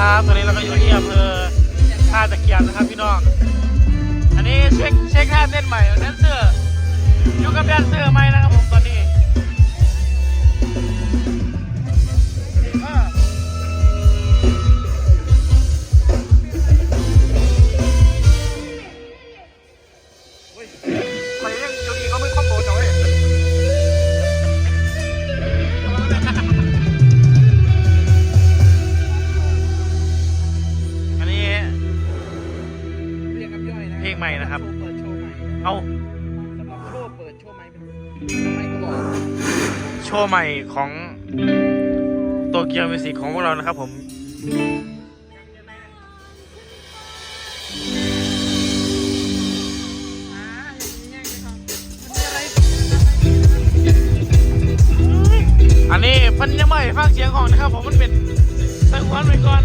ครับ ตอนนี้เราก็อยู่ที่อำเภอท่าตะเกียบนะครับพี่น้อง อันนี้เช็คเช็คท่าเต้นใหม่แดนเซอร์อยู่กับแดนเซอร์ไหมนะครับผมตอนนี้ ว์ใหม่ของตัวเกียวมิวสิกของพวกเรานะครับผมอันนี้มันยังไม่ฟังเสียงของนะครับผมมันเป็นตั้งวันไปก่อน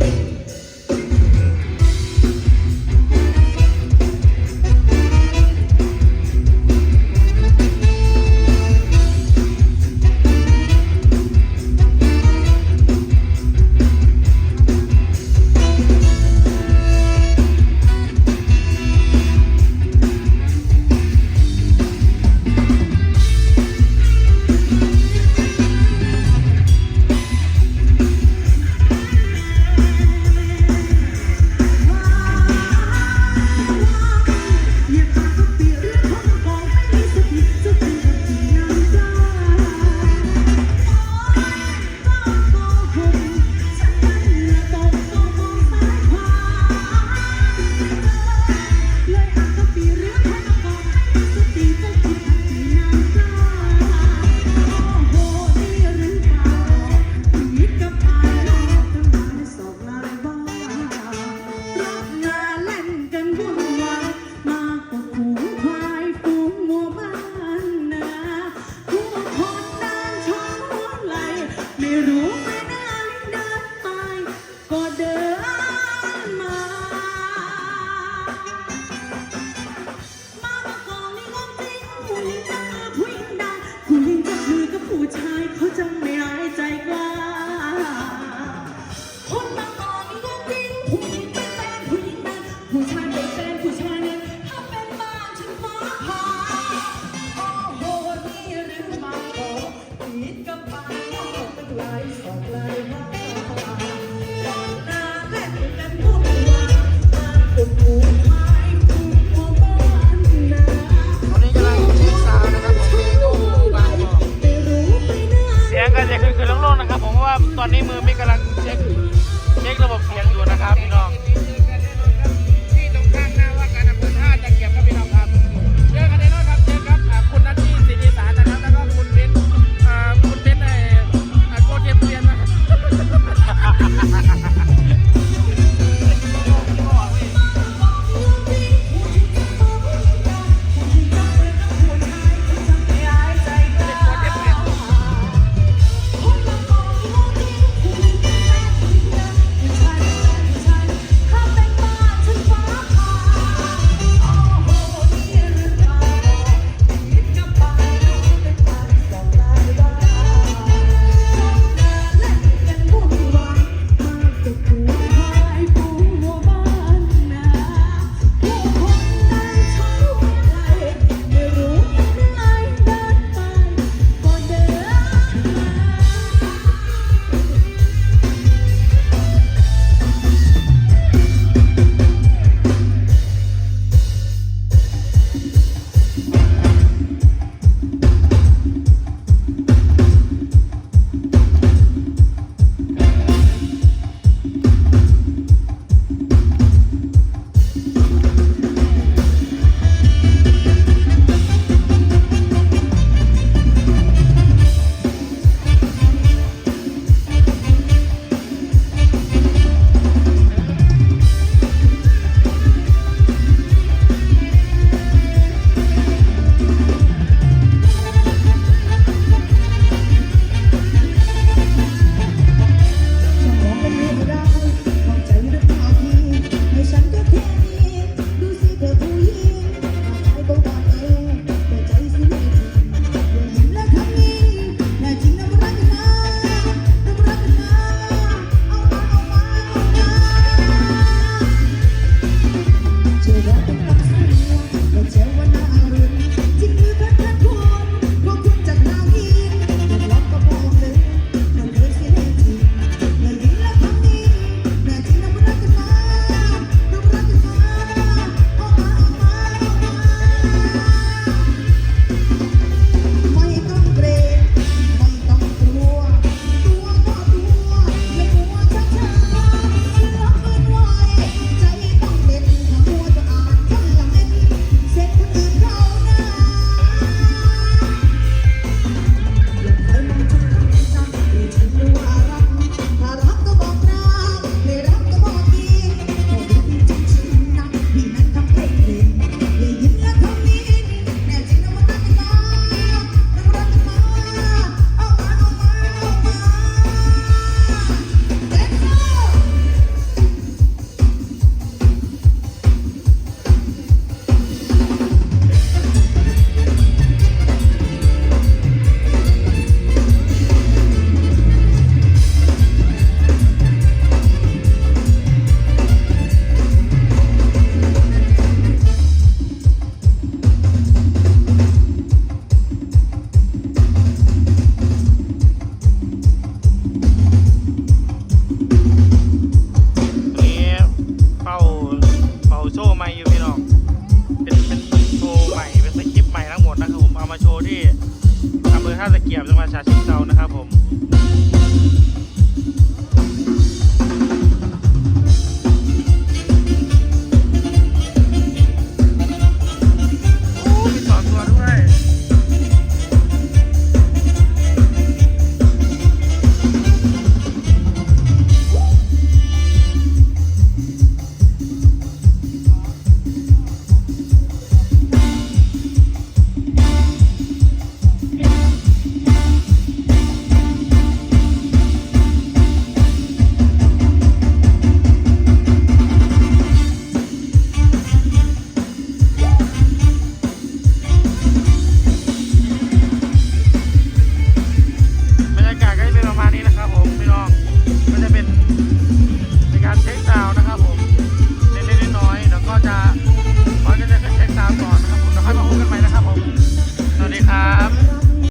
you do อนนมือ